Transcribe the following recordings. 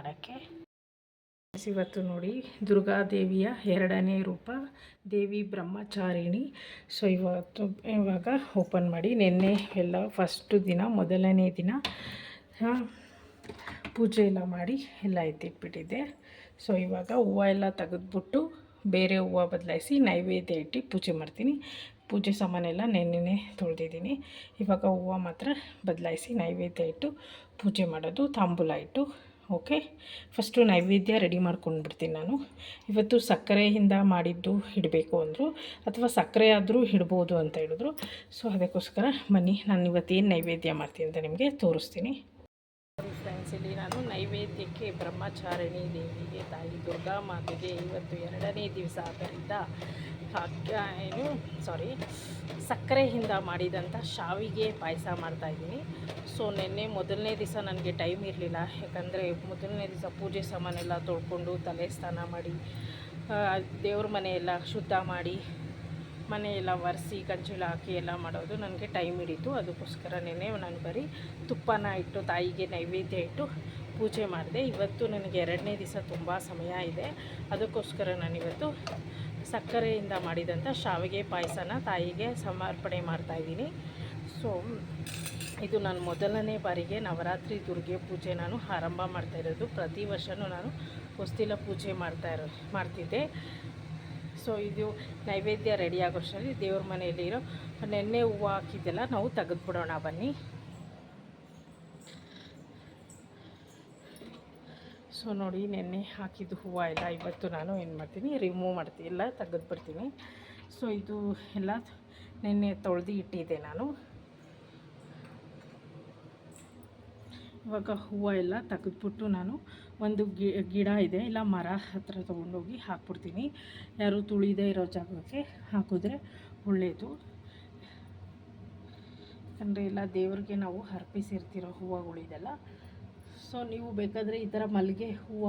ಮಾಡೋಕ್ಕೆ ಇವತ್ತು ನೋಡಿ ದುರ್ಗಾದೇವಿಯ ಎರಡನೇ ರೂಪ, ದೇವಿ ಬ್ರಹ್ಮಚಾರಿಣಿ. ಸೊ ಇವತ್ತು ಇವಾಗ ಓಪನ್ ಮಾಡಿ ನಿನ್ನೆ ಎಲ್ಲ ಫಸ್ಟು ದಿನ, ಮೊದಲನೇ ದಿನ ಪೂಜೆ ಎಲ್ಲ ಮಾಡಿ ಎಲ್ಲ ಎತ್ತಿಟ್ಬಿಟ್ಟಿದ್ದೆ. ಸೊ ಇವಾಗ ಹೂವು ಎಲ್ಲ ತೆಗೆದ್ಬಿಟ್ಟು ಬೇರೆ ಹೂವು ಬದಲಾಯಿಸಿ ನೈವೇದ್ಯ ಇಟ್ಟು ಪೂಜೆ ಮಾಡ್ತೀನಿ. ಪೂಜೆ ಸಾಮಾನೆಲ್ಲ ನೆನ್ನೆನೇ ತೊಳೆದಿದ್ದೀನಿ. ಇವಾಗ ಹೂವು ಮಾತ್ರ ಬದಲಾಯಿಸಿ ನೈವೇದ್ಯ ಇಟ್ಟು ಪೂಜೆ ಮಾಡೋದು, ತಾಂಬೂಲ ಇಟ್ಟು ಓಕೆ? ಫಸ್ಟು ನೈವೇದ್ಯ ರೆಡಿ ಮಾಡ್ಕೊಂಡ್ಬಿಡ್ತೀನಿ ನಾನು. ಇವತ್ತು ಸಕ್ಕರೆಯಿಂದ ಮಾಡಿದ್ದು ಇಡಬೇಕು ಅಂದರು, ಅಥವಾ ಸಕ್ಕರೆ ಆದರೂ ಇಡ್ಬೋದು ಅಂತ ಹೇಳಿದ್ರು. ಸೊ, ಅದಕ್ಕೋಸ್ಕರ ಬನ್ನಿ, ನಾನು ಇವತ್ತೇನು ನೈವೇದ್ಯ ಮಾಡ್ತೀನಿ ಅಂತ ನಿಮಗೆ ತೋರಿಸ್ತೀನಿ. ಫ್ರೆಂಡ್ಸ್ ಇಲ್ಲಿ ನಾನು ನೈವೇದ್ಯಕ್ಕೆ ಬ್ರಹ್ಮಚಾರಿಣಿ ದೇವಿಗೆ ತಾಯಿ ದುರ್ಗಾ ಮಾತೆಗೆ ಇವತ್ತು ಎರಡನೇ ದಿವಸ ಆದ್ದರಿಂದ ಏನು ಸಾರಿ ಸಕ್ಕರೆಯಿಂದ ಮಾಡಿದಂಥ ಶಾವಿಗೆ ಪಾಯಸ ಮಾಡ್ತಾಯಿದ್ದೀನಿ ಸೊ ನಿನ್ನೆ ಮೊದಲನೇ ದಿವಸ ನನಗೆ ಟೈಮ್ ಇರಲಿಲ್ಲ. ಯಾಕಂದರೆ ಮೊದಲನೇ ದಿವಸ ಪೂಜೆ ಸಾಮಾನೆಲ್ಲ ತೊಳ್ಕೊಂಡು ತಲೆ ಸ್ನಾನ ಮಾಡಿ ದೇವ್ರ ಮನೆಯೆಲ್ಲ ಶುದ್ಧ ಮಾಡಿ, ಮನೆಯೆಲ್ಲ ಒರೆಸಿ ಕಂಚಿಳ ಹಾಕಿ ಎಲ್ಲ ಮಾಡೋದು ನನಗೆ ಟೈಮ್ ಹಿಡಿತು. ಅದಕ್ಕೋಸ್ಕರ ನೆನೆ ನಾನು ಬರೀ ತುಪ್ಪನ ಇಟ್ಟು, ತಾಯಿಗೆ ನೈವೇದ್ಯ ಇಟ್ಟು ಪೂಜೆ ಮಾಡಿದೆ. ಇವತ್ತು ನನಗೆ ಎರಡನೇ ದಿವಸ ತುಂಬ ಸಮಯ ಇದೆ. ಅದಕ್ಕೋಸ್ಕರ ನಾನಿವತ್ತು ಸಕ್ಕರೆಯಿಂದ ಮಾಡಿದಂಥ ಶಾವಿಗೆ ಪಾಯಸನ ತಾಯಿಗೆ ಸಮರ್ಪಣೆ ಮಾಡ್ತಾಯಿದ್ದೀನಿ ಸೊ ಇದು ನಾನು ಮೊದಲನೇ ಬಾರಿಗೆ ನವರಾತ್ರಿ ದುರ್ಗೆ ಪೂಜೆ ನಾನು ಆರಂಭ ಮಾಡ್ತಾ ಇರೋದು. ಪ್ರತಿ ವರ್ಷವೂ ನಾನು ಹೊಸ್ತಿಲ ಪೂಜೆ ಮಾಡ್ತಾ ಇರೋ, ಮಾಡ್ತಿದ್ದೆ. ಸೊ ಇದು ನೈವೇದ್ಯ ರೆಡಿ ಆಗೋಷ್ಟರಲ್ಲಿ ದೇವ್ರ ಮನೆಯಲ್ಲಿರೋ ನೆನ್ನೆ ಹೂವು ಹಾಕಿದ್ದೆಲ್ಲ ನಾವು ತೆಗೆದ್ಬಿಡೋಣ ಬನ್ನಿ. ಸೊ ನೋಡಿ, ನೆನ್ನೆ ಹಾಕಿದ್ದು ಹೂವು ಎಲ್ಲ ಇವತ್ತು ನಾನು ಏನು ಮಾಡ್ತೀನಿ ರಿಮೂವ್ ಮಾಡ್ತೀನಿ, ಎಲ್ಲ ತೆಗೆದು ಬರ್ತೀನಿ ಸೊ ಇದು ಎಲ್ಲ ನೆನ್ನೆ ತೊಳೆದು ಇಟ್ಟಿದ್ದೆ ನಾನು. ಇವಾಗ ಹೂವು ಎಲ್ಲ ತೆಗೆದ್ಬಿಟ್ಟು ನಾನು ಒಂದು ಗಿಡ ಇದೆ, ಇಲ್ಲ ಮರ ಹತ್ರ ತೊಗೊಂಡೋಗಿ ಹಾಕ್ಬಿಡ್ತೀನಿ. ಯಾರು ತುಳಿದೇ ಇರೋ ಜಾಗಕ್ಕೆ ಹಾಕಿದ್ರೆ ಒಳ್ಳೆಯದು ಯಾಕಂದರೆ ಎಲ್ಲ ದೇವ್ರಿಗೆ ನಾವು ಅರ್ಪಿಸಿರ್ತಿರೋ ಹೂವುಗಳಿದೆಲ್ಲ. ಸೊ ನೀವು ಬೇಕಾದರೆ ಈ ಥರ ಮಲ್ಲಿಗೆ ಹೂವು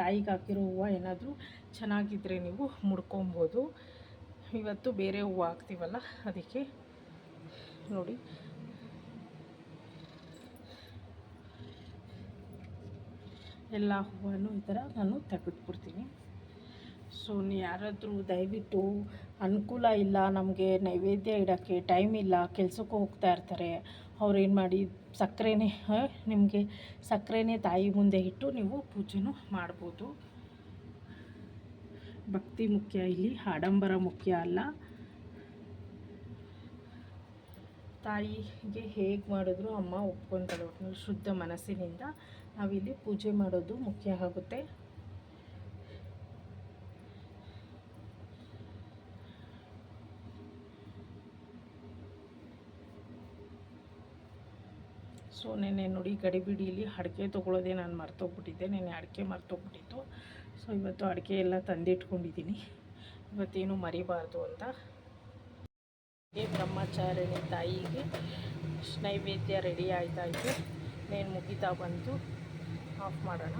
ತಾಯಿಗೆ ಹಾಕಿರೋ ಹೂವು ಏನಾದರೂ ಚೆನ್ನಾಗಿದ್ದರೆ ನೀವು ಮುಡ್ಕೊಬೋದು. ಇವತ್ತು ಬೇರೆ ಹೂವು ಹಾಕ್ತೀವಲ್ಲ, ಅದಕ್ಕೆ ನೋಡಿ. ಎಲ್ಲ ಹೂವನ್ನು ಈ ಥರ ನಾನು ತೆಗೆದುಬಿಡ್ತೀನಿ. ಸೊ ಯಾರಾದರೂ ದಯವಿಟ್ಟು ಅನುಕೂಲ ಇಲ್ಲ, ನಮಗೆ ನೈವೇದ್ಯ ಇಡೋಕ್ಕೆ ಟೈಮ್ ಇಲ್ಲ, ಕೆಲಸಕ್ಕೆ ಹೋಗ್ತಾ ಇರ್ತಾರೆ ಅವ್ರು ಏನು ಮಾಡಿ, ಸಕ್ಕರೆನೇ ನಿಮಗೆ ಸಕ್ಕರೆನೇ ತಾಯಿ ಮುಂದೆ ಇಟ್ಟು ನೀವು ಪೂಜೆನೂ ಮಾಡ್ಬೋದು. ಭಕ್ತಿ ಮುಖ್ಯ ಇಲ್ಲಿ, ಆಡಂಬರ ಮುಖ್ಯ ಅಲ್ಲ. ತಾಯಿಗೆ ಹೇಗೆ ಮಾಡಿದ್ರು ಅಮ್ಮ ಒಪ್ಕೊತಾಳೆ ಶುದ್ಧ ಮನಸ್ಸಿನಿಂದ ನಾವಿಲ್ಲಿ ಪೂಜೆ ಮಾಡೋದು ಮುಖ್ಯ ಆಗುತ್ತೆ. ಸೊ ನೆನ್ನೆ ನೋಡಿ ಗಡಿಬಿಡಿಯಲ್ಲಿ ಅಡಿಕೆ ತೊಗೊಳ್ಳೋದೇ ನಾನು ಮರ್ತೋಗ್ಬಿಟ್ಟಿದ್ದೆ. ನೆನ್ನೆ ಅಡಿಕೆ ಮರ್ತೋಗ್ಬಿಟ್ಟಿತ್ತು. ಸೊ ಇವತ್ತು ಅಡಿಕೆ ಎಲ್ಲ ತಂದಿಟ್ಕೊಂಡಿದ್ದೀನಿ. ಇವತ್ತೇನು ಮರಿಬಾರ್ದು ಅಂತ. ಬ್ರಹ್ಮಚಾರಿಣಿ ತಾಯಿಗೆ ನೈವೇದ್ಯ ರೆಡಿ ಆಯ್ತಾಯಿತು. ನೇನು ಮುಗಿತಾ ಬಂತು ಆಫ್ ಮಾಡೋಣ.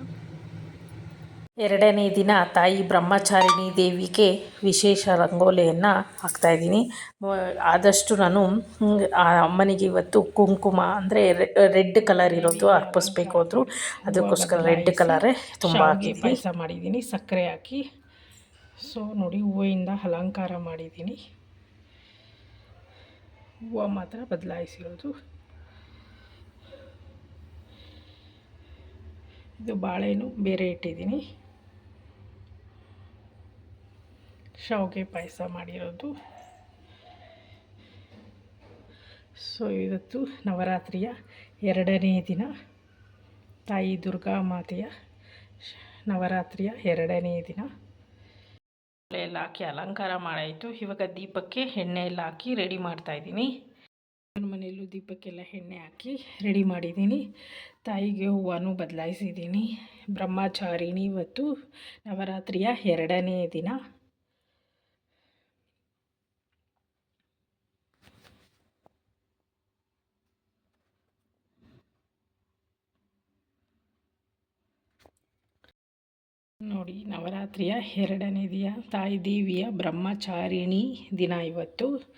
ಎರಡನೇ ದಿನ ತಾಯಿ ಬ್ರಹ್ಮಚಾರಿಣಿ ದೇವಿಗೆ ವಿಶೇಷ ರಂಗೋಲಿಯನ್ನು ಹಾಕ್ತಾಯಿದ್ದೀನಿ. ಆದಷ್ಟು ನಾನು ಆ ಅಮ್ಮನಿಗೆ ಇವತ್ತು ಕುಂಕುಮ ಅಂದರೆ ರೆಡ್ ಕಲರ್ ಇರೋದು ಅರ್ಪಿಸ್ಬೇಕು ಅಂದರು. ಅದಕ್ಕೋಸ್ಕರ ರೆಡ್ ಕಲರೇ ತುಂಬ ಹಾಕಿ ಪಾಯಸ ಮಾಡಿದ್ದೀನಿ ಸಕ್ಕರೆ ಹಾಕಿ. ಸೊ ನೋಡಿ ಹೂವಿಂದ ಅಲಂಕಾರ ಮಾಡಿದ್ದೀನಿ. ಹೂವು ಮಾತ್ರ ಬದಲಾಯಿಸಿರೋದು. ಇದು ಬಾಳೆಹಣ್ಣು ಬೇರೆ ಇಟ್ಟಿದ್ದೀನಿ. ಶಾವಿಗೆ ಪಾಯಸ ಮಾಡಿರೋದು. ಸೊ ಇವತ್ತು ನವರಾತ್ರಿಯ ಎರಡನೇ ದಿನ. ತಾಯಿ ದುರ್ಗಾ ಮಾತೆಯ ನವರಾತ್ರಿಯ ಎರಡನೇ ದಿನ. ಎಲ್ಲ ಹಾಕಿ ಅಲಂಕಾರ ಮಾಡಾಯಿತು. ಇವಾಗ ದೀಪಕ್ಕೆ ಎಣ್ಣೆ ಎಲ್ಲ ಹಾಕಿ ರೆಡಿ ಮಾಡ್ತಾಯಿದ್ದೀನಿ ನನ್ನ ಮನೆಯಲ್ಲೂ ದೀಪಕ್ಕೆಲ್ಲ ಎಣ್ಣೆ ಹಾಕಿ ರೆಡಿ ಮಾಡಿದ್ದೀನಿ. ತಾಯಿಗೆ ಹೂವನ್ನು ಬದಲಾಯಿಸಿದ್ದೀನಿ. ಬ್ರಹ್ಮಚಾರಿಣಿ ಇವತ್ತು ನವರಾತ್ರಿಯ ಎರಡನೇ ದಿನ. ನೋಡಿ, ನವರಾತ್ರಿಯ ಎರಡನೇ ದಿನ. ತಾಯಿ ದೇವಿಯ ಬ್ರಹ್ಮಚಾರಿಣಿ ದಿನ ಇವತ್ತು.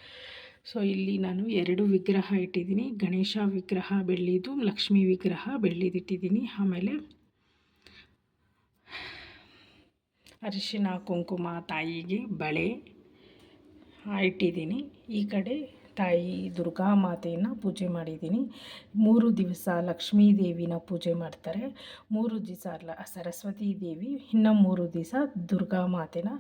ಸೊ ಇಲ್ಲಿ ನಾನು ಎರಡು ವಿಗ್ರಹ ಇಟ್ಟಿದ್ದೀನಿ. ಗಣೇಶ ವಿಗ್ರಹ ಬೆಳ್ಳಿದು, ಲಕ್ಷ್ಮೀ ವಿಗ್ರಹ ಬೆಳ್ಳಿದಿಟ್ಟಿದ್ದೀನಿ. ಆಮೇಲೆ ಅರಿಶಿನ, ಕುಂಕುಮ ತಾಯಿಗೆ ಬಳೆ ಇಟ್ಟಿದ್ದೀನಿ. ಈ ಕಡೆ ತಾಯಿ ದುರ್ಗಾ ಮಾತೆಯನ್ನು ಪೂಜೆ ಮಾಡಿದ್ದೀನಿ. ಮೂರು ದಿವಸ ಲಕ್ಷ್ಮೀ ದೇವಿನ ಪೂಜೆ ಮಾಡ್ತಾರೆ. ಮೂರು ದಿವಸ ಅಲ್ಲ, ಸರಸ್ವತಿ ದೇವಿ, ಇನ್ನು ಮೂರು ದಿವಸ ದುರ್ಗಾ ಮಾತೆನ.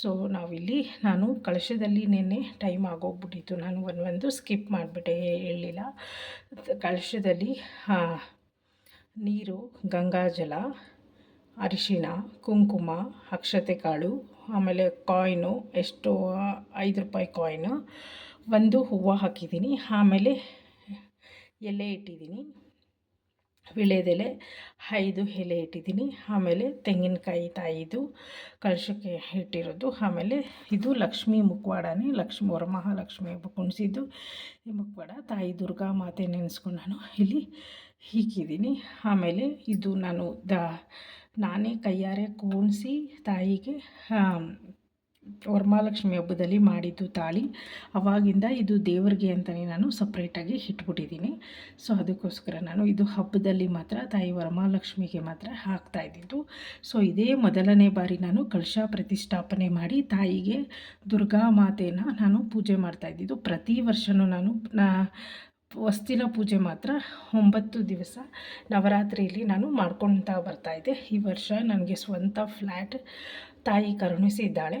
ಸೊ ನಾವಿಲ್ಲಿ, ನಾನು ಕಳಶದಲ್ಲಿ ನಿನ್ನೆ ಟೈಮ್ ಆಗೋಗ್ಬಿಟ್ಟಿತ್ತು. ನಾನು ಒಂದು ಒಂದು ಸ್ಕಿಪ್ ಮಾಡಿಬಿಟ್ಟೆ ಹೇಳಲಿಲ್ಲ ಕಳಶದಲ್ಲಿ ನೀರು ಗಂಗಾಜಲ ಅರಿಶಿಣ, ಕುಂಕುಮ, ಅಕ್ಷತೆ ಕಾಳು, ಆಮೇಲೆ ಕಾಯಿನು ಎಷ್ಟು, ಐದು ರೂಪಾಯಿ ಕಾಯಿನು ಒಂದು ಹೂವು ಹಾಕಿದ್ದೀನಿ. ಆಮೇಲೆ ಎಲೆ ಇಟ್ಟಿದ್ದೀನಿ. ವಿಳೆದೆಲೆ ಐದು ಎಲೆ ಇಟ್ಟಿದ್ದೀನಿ. ಆಮೇಲೆ ತೆಂಗಿನಕಾಯಿ ತಾಯಿದು ಕಲಶಕ್ಕೆ ಇಟ್ಟಿರೋದು. ಆಮೇಲೆ ಇದು ಲಕ್ಷ್ಮೀ ಮುಖವಾಡನೇ ಲಕ್ಷ್ಮೀ ವರಮಹಾಲಕ್ಷ್ಮಿ ಹಬ್ಬ ಕುಣಿಸಿದ್ದು. ಈ ಮುಖವಾಡ ತಾಯಿ ದುರ್ಗಾ ಮಾತೆ ನೆನೆಸ್ಕೊಂಡು ನಾನು ಇಲ್ಲಿ ಹೀಗಿದ್ದೀನಿ. ಆಮೇಲೆ ಇದು ನಾನು ದ ನಾನೇ ಕೈಯಾರೆ ಕೂಣಿಸಿ ತಾಯಿಗೆ ವರಮಹಾಲಕ್ಷ್ಮಿ ಹಬ್ಬದಲ್ಲಿ ಮಾಡಿದ್ದು ತಾಳಿ. ಅವಾಗಿಂದ ಇದು ದೇವರಿಗೆ ಅಂತಲೇ ನಾನು ಸಪ್ರೇಟಾಗಿ ಇಟ್ಬಿಟ್ಟಿದ್ದೀನಿ. ಸೊ ಅದಕ್ಕೋಸ್ಕರ ನಾನು ಇದು ಹಬ್ಬದಲ್ಲಿ ಮಾತ್ರ ತಾಯಿ ವರಮಹಾಲಕ್ಷ್ಮಿಗೆ ಮಾತ್ರ ಹಾಕ್ತಾ ಇದ್ದಿದ್ದು. ಸೊ ಇದೇ ಮೊದಲನೇ ಬಾರಿ ನಾನು ಕಳಶ ಪ್ರತಿಷ್ಠಾಪನೆ ಮಾಡಿ ತಾಯಿಗೆ ದುರ್ಗಾ ಮಾತೆನ ನಾನು ಪೂಜೆ ಮಾಡ್ತಾ ಇದ್ದಿದ್ದು. ಪ್ರತಿ ವರ್ಷವೂ ನಾನು ವಸ್ತಿನ ಪೂಜೆ ಮಾತ್ರ ಒಂಬತ್ತು ದಿವಸ ನವರಾತ್ರಿಯಲ್ಲಿ ನಾನು ಮಾಡ್ಕೊಳ್ತಾ ಬರ್ತಾಯಿದ್ದೆ ಈ ವರ್ಷ ನನಗೆ ಸ್ವಂತ ಫ್ಲ್ಯಾಟ್ ತಾಯಿ ಕರುಣಿಸಿದ್ದಾಳೆ.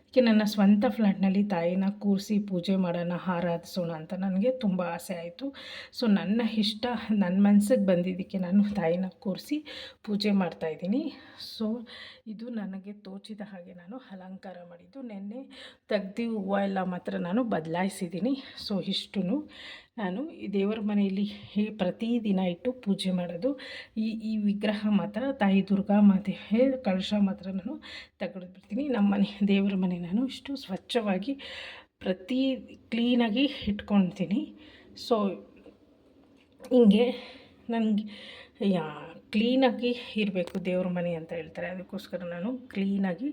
ಅದಕ್ಕೆ ನನ್ನ ಸ್ವಂತ ಫ್ಲ್ಯಾಟ್ನಲ್ಲಿ ತಾಯಿನ ಕೂರಿಸಿ ಪೂಜೆ ಮಾಡೋಣ, ಆರಾಧಿಸೋಣ ಅಂತ ನನಗೆ ತುಂಬ ಆಸೆ ಆಯಿತು. ಸೊ, ನನ್ನ ಇಷ್ಟ, ನನ್ನ ಮನಸ್ಸಿಗೆ ಬಂದಿದ್ದಕ್ಕೆ ನಾನು ತಾಯಿನ ಕೂರಿಸಿ ಪೂಜೆ ಮಾಡ್ತಾಯಿದ್ದೀನಿ ಸೊ, ಇದು ನನಗೆ ತೋಚಿದ ಹಾಗೆ ನಾನು ಅಲಂಕಾರ ಮಾಡಿದ್ದು. ನಿನ್ನೆ ತೆಗ್ದು ಹೂವು ಎಲ್ಲ ಮಾತ್ರ ನಾನು ಬದಲಾಯಿಸಿದ್ದೀನಿ. ಸೊ ಇಷ್ಟು ನಾನು ಈ ದೇವರ ಮನೆಯಲ್ಲಿ ಪ್ರತಿದಿನ ಇಟ್ಟು ಪೂಜೆ ಮಾಡೋದು. ಈ ಈ ವಿಗ್ರಹ ಮಾತ್ರ, ತಾಯಿ ದುರ್ಗಾ ಮಾತೆ ಕಳಶ ಮಾತ್ರ ನಾನು ತೆಗೆದು ಬಿಡ್ತೀನಿ ನಮ್ಮ ಮನೆ, ದೇವರ ಮನೆ ನಾನು ಇಷ್ಟು ಸ್ವಚ್ಛವಾಗಿ ಪ್ರತಿ ಕ್ಲೀನಾಗಿ ಇಟ್ಕೊತೀನಿ ಸೊ ಹಿಂಗೆ ನನಗೆ, ಯಾ, ಕ್ಲೀನಾಗಿ ಇರಬೇಕು ದೇವ್ರ ಮನೆ ಅಂತ ಹೇಳ್ತಾರೆ. ಅದಕ್ಕೋಸ್ಕರ ನಾನು ಕ್ಲೀನಾಗಿ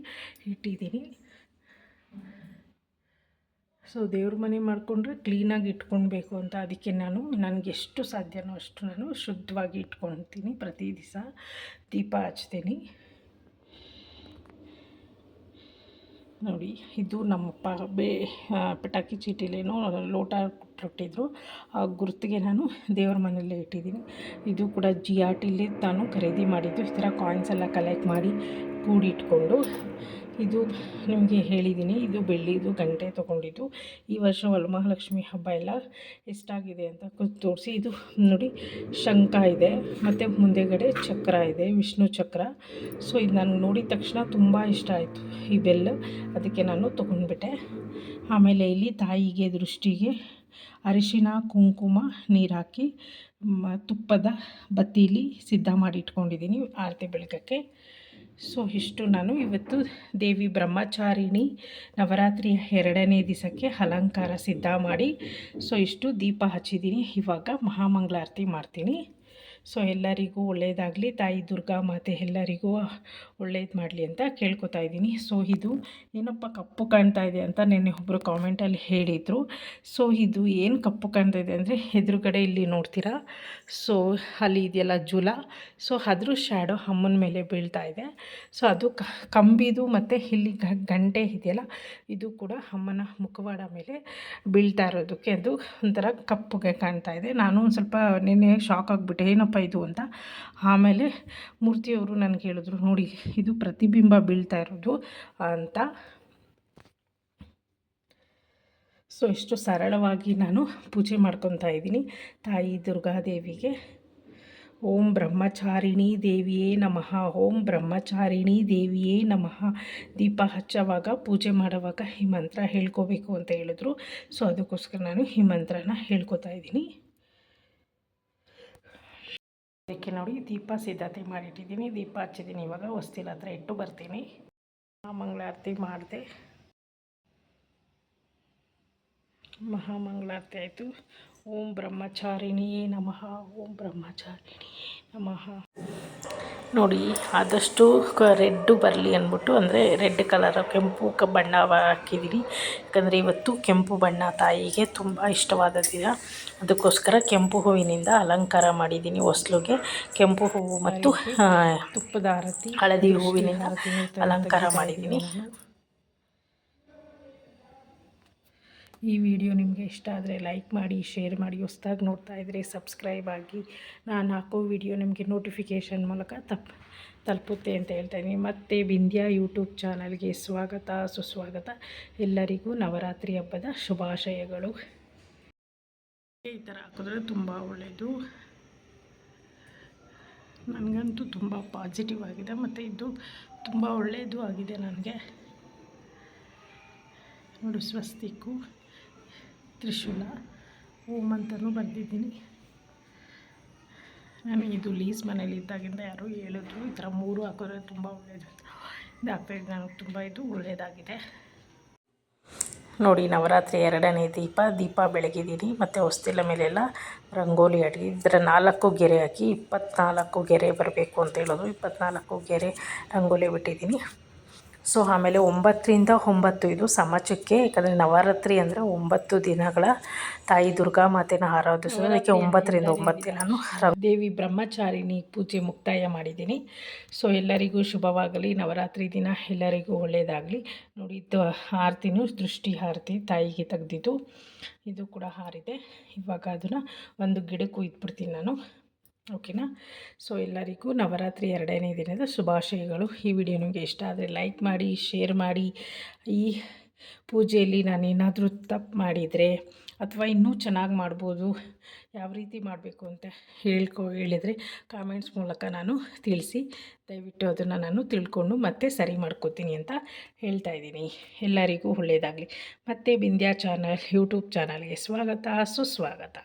ಇಟ್ಟಿದ್ದೀನಿ. ಸೊ ದೇವ್ರ ಮನೆ ಮಾಡಿಕೊಂಡ್ರೆ ಕ್ಲೀನಾಗಿ ಇಟ್ಕೊಳ್ಬೇಕು ಅಂತ ಅದಕ್ಕೆ ನಾನು, ನನಗೆ ಎಷ್ಟು ಸಾಧ್ಯನೋ ಅಷ್ಟು ನಾನು ಶುದ್ಧವಾಗಿ ಇಟ್ಕೊಳ್ತೀನಿ. ಪ್ರತಿ ದಿವಸ ದೀಪ ಹಚ್ತೀನಿ. ನೋಡಿ, ಇದು ನಮ್ಮಪ್ಪ ಬೇ ಪಟಾಕಿ ಚೀಟಿಲೇನೋ ಲೋಟ ಕೊಟ್ಟಿದ್ರು. ಆ, ಗುರುತಿಗೆ ನಾನು ದೇವ್ರ ಮನೆಯಲ್ಲೇ ಇಟ್ಟಿದ್ದೀನಿ. ಇದು ಕೂಡ ಜಿ ಆರ್ ಟಿಲಿ ನಾನು ಖರೀದಿ ಮಾಡಿದ್ದು. ಈ ಥರ ಕಾಯಿನ್ಸ್ ಎಲ್ಲ ಕಲೆಕ್ಟ್ ಮಾಡಿ ಕೂಡಿಟ್ಕೊಂಡು ಇದು ನಿಮಗೆ ಹೇಳಿದ್ದೀನಿ ಇದು ಬೆಳ್ಳಿದು ಗಂಟೆ ತೊಗೊಂಡಿದ್ದು. ಈ ವರ್ಷ ವರಮಹಾಲಕ್ಷ್ಮಿ ಹಬ್ಬ ಎಲ್ಲ ಎಷ್ಟಾಗಿದೆ ಅಂತ ತೋರಿಸಿ. ಇದು ನೋಡಿ, ಶಂಖ ಇದೆ, ಮತ್ತು ಮುಂದೆಗಡೆ ಚಕ್ರ ಇದೆ, ವಿಷ್ಣು ಚಕ್ರ. ಸೊ ಇದು ನಾನು ನೋಡಿದ ತಕ್ಷಣ ತುಂಬ ಇಷ್ಟ ಆಯಿತು ಈ ಬೆಲ್ಲ ಅದಕ್ಕೆ ನಾನು ತೊಗೊಂಡ್ಬಿಟ್ಟೆ. ಆಮೇಲೆ ಇಲ್ಲಿ ತಾಯಿಗೆ ದೃಷ್ಟಿಗೆ ಅರಿಶಿನ ಕುಂಕುಮ ನೀರು ಹಾಕಿ ತುಪ್ಪದ ಬತ್ತೀಲಿ ಸಿದ್ಧ ಮಾಡಿ ಇಟ್ಕೊಂಡಿದ್ದೀನಿ ಆರತಿ ಬೆಳಗಕ್ಕೆ. ಸೊ ಇಷ್ಟು ನಾನು ಇವತ್ತು ದೇವಿ ಬ್ರಹ್ಮಚಾರಿಣಿ ನವರಾತ್ರಿಯ ಎರಡನೇ ದಿವಸಕ್ಕೆ ಅಲಂಕಾರ ಸಿದ್ಧ ಮಾಡಿ. ಸೊ ಇಷ್ಟು ದೀಪ ಹಚ್ಚಿದ್ದೀನಿ. ಇವಾಗ ಮಹಾಮಂಗಳಾರತಿ ಮಾಡ್ತೀನಿ. ಸೊ ಎಲ್ಲರಿಗೂ ಒಳ್ಳೆಯದಾಗಲಿ ತಾಯಿ ದುರ್ಗಾ ಮಾತೆ ಎಲ್ಲರಿಗೂ ಒಳ್ಳೇದು ಮಾಡಲಿ ಅಂತ ಕೇಳ್ಕೊತಾ ಇದ್ದೀನಿ. ಸೊ ಇದು ಏನಪ್ಪ ಕಪ್ಪು ಕಾಣ್ತಾ ಇದೆ ಅಂತ ನೆನ್ನೆ ಒಬ್ಬರು ಕಾಮೆಂಟಲ್ಲಿ ಹೇಳಿದರು. ಸೊ ಇದು ಏನು ಕಪ್ಪು ಕಾಣ್ತಾ ಇದೆ ಅಂದರೆ ಎದುರುಗಡೆ ಇಲ್ಲಿ ನೋಡ್ತೀರಾ? ಸೊ ಅಲ್ಲಿ ಇದೆಯಲ್ಲ ಜುಲ. ಸೊ ಅದ್ರ ಶ್ಯಾಡೋ ಅಮ್ಮನ ಮೇಲೆ ಬೀಳ್ತಾ ಇದೆ. ಸೊ ಅದು ಕಂಬಿದು ಮತ್ತು ಇಲ್ಲಿ ಗಂಟೆ ಇದೆಯಲ್ಲ, ಇದು ಕೂಡ ಅಮ್ಮನ ಮುಖವಾಡ ಮೇಲೆ ಬೀಳ್ತಾ ಇರೋದಕ್ಕೆ ಅದು ಒಂಥರ ಕಪ್ಪುಗೆ ಕಾಣ್ತಾ ಇದೆ. ನಾನು ಒಂದು ಸ್ವಲ್ಪ ನಿನ್ನೆ ಶಾಕ್ ಆಗಿಬಿಟ್ಟೆ. ಏನಪ್ಪ ಇದು ಅಂತ. ಆಮೇಲೆ ಮೂರ್ತಿಯವರು ನನಗೆ ಹೇಳಿದ್ರು, ನೋಡಿ, ಇದು ಪ್ರತಿಬಿಂಬ ಬೀಳ್ತಾ ಇರೋದು ಅಂತ. ಸೊ ಇಷ್ಟು ಸರಳವಾಗಿ ನಾನು ಪೂಜೆ ಮಾಡ್ಕೊತಾ ಇದ್ದೀನಿ. ತಾಯಿ ದುರ್ಗಾದೇವಿಗೆ, ಓಂ ಬ್ರಹ್ಮಚಾರಿಣಿ ದೇವಿಯೇ ನಮಃ, ಓಂ ಬ್ರಹ್ಮಚಾರಿಣಿ ದೇವಿಯೇ ನಮಃ. ದೀಪ ಹಚ್ಚುವಾಗ, ಪೂಜೆ ಮಾಡುವಾಗ ಈ ಮಂತ್ರ ಹೇಳ್ಕೋಬೇಕು ಅಂತ ಹೇಳಿದ್ರು. ಸೊ ಅದಕ್ಕೋಸ್ಕರ ನಾನು ಈ ಮಂತ್ರನ ಹೇಳ್ಕೊತಾ ಇದ್ದೀನಿ. ಅದಕ್ಕೆ ನೋಡಿ, ದೀಪ ಸಿದ್ಧತೆ ಮಾಡಿಟ್ಟಿದ್ದೀನಿ. ದೀಪ ಹಚ್ಚಿದ್ದೀನಿ. ಇವಾಗ ಹೊಸ್ತಿಲ ಹತ್ರ ಇಟ್ಟು ಬರ್ತೀನಿ. ಮಹಾಮಂಗಳಾರತಿ ಮಾಡಿದೆ. ಮಹಾಮಂಗಳಾರತಿ ಆಯಿತು. ಓಂ ಬ್ರಹ್ಮಚಾರಿಣಿಯೇ ನಮಃ. ಓಂ ಬ್ರಹ್ಮಚಾರಿಣಿಯೇ ನಮಃ. ನೋಡಿ ಆದಷ್ಟು ರೆಡ್ಡು ಬರಲಿ ಅಂದ್ಬಿಟ್ಟು ಅಂದರೆ ರೆಡ್ ಕಲರ್ ಕೆಂಪು ಕ ಬಣ್ಣ ಹಾಕಿದ್ದೀನಿ ಯಾಕಂದರೆ ಇವತ್ತು ಕೆಂಪು ಬಣ್ಣ ತಾಯಿಗೆ ತುಂಬ ಇಷ್ಟವಾದ ದಿನ ಅದಕ್ಕೋಸ್ಕರ ಕೆಂಪು ಹೂವಿನಿಂದ ಅಲಂಕಾರ ಮಾಡಿದ್ದೀನಿ ಹೊಸ್ಲುಗೆ. ಕೆಂಪು ಹೂವು ಮತ್ತು ತುಪ್ಪದ ಆರತಿ. ಹಳದಿ ಹೂವಿನಿಂದ ಅಲಂಕಾರ ಮಾಡಿದ್ದೀನಿ ಈ ವಿಡಿಯೋ ನಿಮಗೆ ಇಷ್ಟ ಆದರೆ ಲೈಕ್ ಮಾಡಿ, ಶೇರ್ ಮಾಡಿ, ಹೊಸ್ದಾಗಿ ನೋಡ್ತಾ ಇದ್ದರೆ ಸಬ್ಸ್ಕ್ರೈಬ್ ಆಗಿ. ನಾನು ಹಾಕೋ ವಿಡಿಯೋ ನಿಮಗೆ ನೋಟಿಫಿಕೇಷನ್ ಮೂಲಕ ತಪ್, ತಲುಪುತ್ತೆ ಅಂತ ಹೇಳ್ತಾ ಇದ್ದೀನಿ. ಮತ್ತು ಬಿಂದ್ಯಾ ಯೂಟ್ಯೂಬ್ ಚಾನಲ್ಗೆ ಸ್ವಾಗತ, ಸುಸ್ವಾಗತ. ಎಲ್ಲರಿಗೂ ನವರಾತ್ರಿ ಹಬ್ಬದ ಶುಭಾಶಯಗಳು. ಈ ಥರ ಹಾಕಿದ್ರೆ ತುಂಬ ಒಳ್ಳೆಯದು ನನಗಂತೂ ತುಂಬ ಪಾಸಿಟಿವ್ ಆಗಿದೆ. ಮತ್ತು ಇದು ತುಂಬ ಒಳ್ಳೆಯದು ಆಗಿದೆ ನನಗೆ. ನೋಡು, ಸ್ವಸ್ತಿಕ್ಕು. ತ್ರಿಶೂಲ, ಓಂ ಅಂತಲೂ ಬರೆದಿದ್ದೀನಿ. ನಾನು ಇದು ಲೀಸ್ ಮನೇಲಿ ಇದ್ದಾಗಿಂದ ಯಾರೋ ಹೇಳಿದ್ರು, ಈ ಥರ ಮೂರು ಹಾಕೋದ್ರೆ ತುಂಬ ಒಳ್ಳೆಯದು ಅಂತ ಇದು ಹಾಕ್ಬೇಕು ನನಗೆ ತುಂಬ ಇದು ಒಳ್ಳೆಯದಾಗಿದೆ ನೋಡಿ, ನವರಾತ್ರಿ ಎರಡನೇ ದೀಪ ದೀಪ ಬೆಳಗಿದ್ದೀನಿ, ಮತ್ತು ಹೊಸ್ತಿಲ ಮೇಲೆಲ್ಲ ರಂಗೋಲಿ ಅಡಿ, ಇದರ ನಾಲ್ಕು ಗೆರೆ ಹಾಕಿ ಇಪ್ಪತ್ನಾಲ್ಕು ಗೆರೆ ಬರಬೇಕು ಅಂತ ಹೇಳೋದು. ಇಪ್ಪತ್ನಾಲ್ಕು ಗೆರೆ ರಂಗೋಲಿ ಬಿಟ್ಟಿದ್ದೀನಿ. ಸೊ ಆಮೇಲೆ ಒಂಬತ್ತರಿಂದ ಒಂಬತ್ತು ಇದು ಸಮಚಕ್ಕೆ ಯಾಕಂದರೆ ನವರಾತ್ರಿ ಅಂದರೆ ಒಂಬತ್ತು ದಿನಗಳ ತಾಯಿ ದುರ್ಗಾ ಮಾತೆನ ಆರಾಧಿಸೋದು. ಅದಕ್ಕೆ ಒಂಬತ್ತರಿಂದ ಒಂಬತ್ತು ದಿನನೂ ದೇವಿ ಬ್ರಹ್ಮಚಾರಿಣಿ ಪೂಜೆ ಮುಕ್ತಾಯ ಮಾಡಿದ್ದೀನಿ. ಸೊ ಎಲ್ಲರಿಗೂ ಶುಭವಾಗಲಿ. ನವರಾತ್ರಿ ದಿನ ಎಲ್ಲರಿಗೂ ಒಳ್ಳೆಯದಾಗಲಿ ನೋಡಿ ಆರತಿನೂ ದೃಷ್ಟಿ ಆರತಿ ತಾಯಿಗೆ ತೆಗೆದಿದ್ದು. ಇದು ಕೂಡ ಹಾರಿದೆ ಇವಾಗ ಅದನ್ನು ಒಂದು ಗಿಡಕ್ಕೂ ಇಟ್ಬಿಡ್ತೀನಿ ನಾನು. ಓಕೆನಾ? ಸೊ, ಎಲ್ಲರಿಗೂ ನವರಾತ್ರಿ ಎರಡನೇ ದಿನದ ಶುಭಾಶಯಗಳು. ಈ ವಿಡಿಯೋ ನಿಮಗೆ ಇಷ್ಟ ಆದರೆ ಲೈಕ್ ಮಾಡಿ, ಶೇರ್ ಮಾಡಿ. ಈ ಪೂಜೆಯಲ್ಲಿ ನಾನೇನಾದರೂ ತಪ್ಪು ಮಾಡಿದರೆ ಅಥವಾ ಇನ್ನೂ ಚೆನ್ನಾಗಿ ಮಾಡ್ಬೋದು, ಯಾವ ರೀತಿ ಮಾಡಬೇಕು ಅಂತ ಹೇಳ್ಕೊ, ಹೇಳಿದರೆ ಕಾಮೆಂಟ್ಸ್ ಮೂಲಕ ನಾನು ತಿಳಿಸಿ. ದಯವಿಟ್ಟು ಅದನ್ನು ನಾನು ತಿಳ್ಕೊಂಡು ಮತ್ತೆ ಸರಿ ಮಾಡ್ಕೋತೀನಿ ಅಂತ ಹೇಳ್ತಾ ಇದ್ದೀನಿ. ಎಲ್ಲರಿಗೂ ಒಳ್ಳೆಯದಾಗಲಿ ಮತ್ತು ಬಿಂದ್ಯಾ ಚಾನಲ್, ಯೂಟ್ಯೂಬ್ ಚಾನಲ್ಗೆ ಸ್ವಾಗತ. ಸುಸ್ವಾಗತ.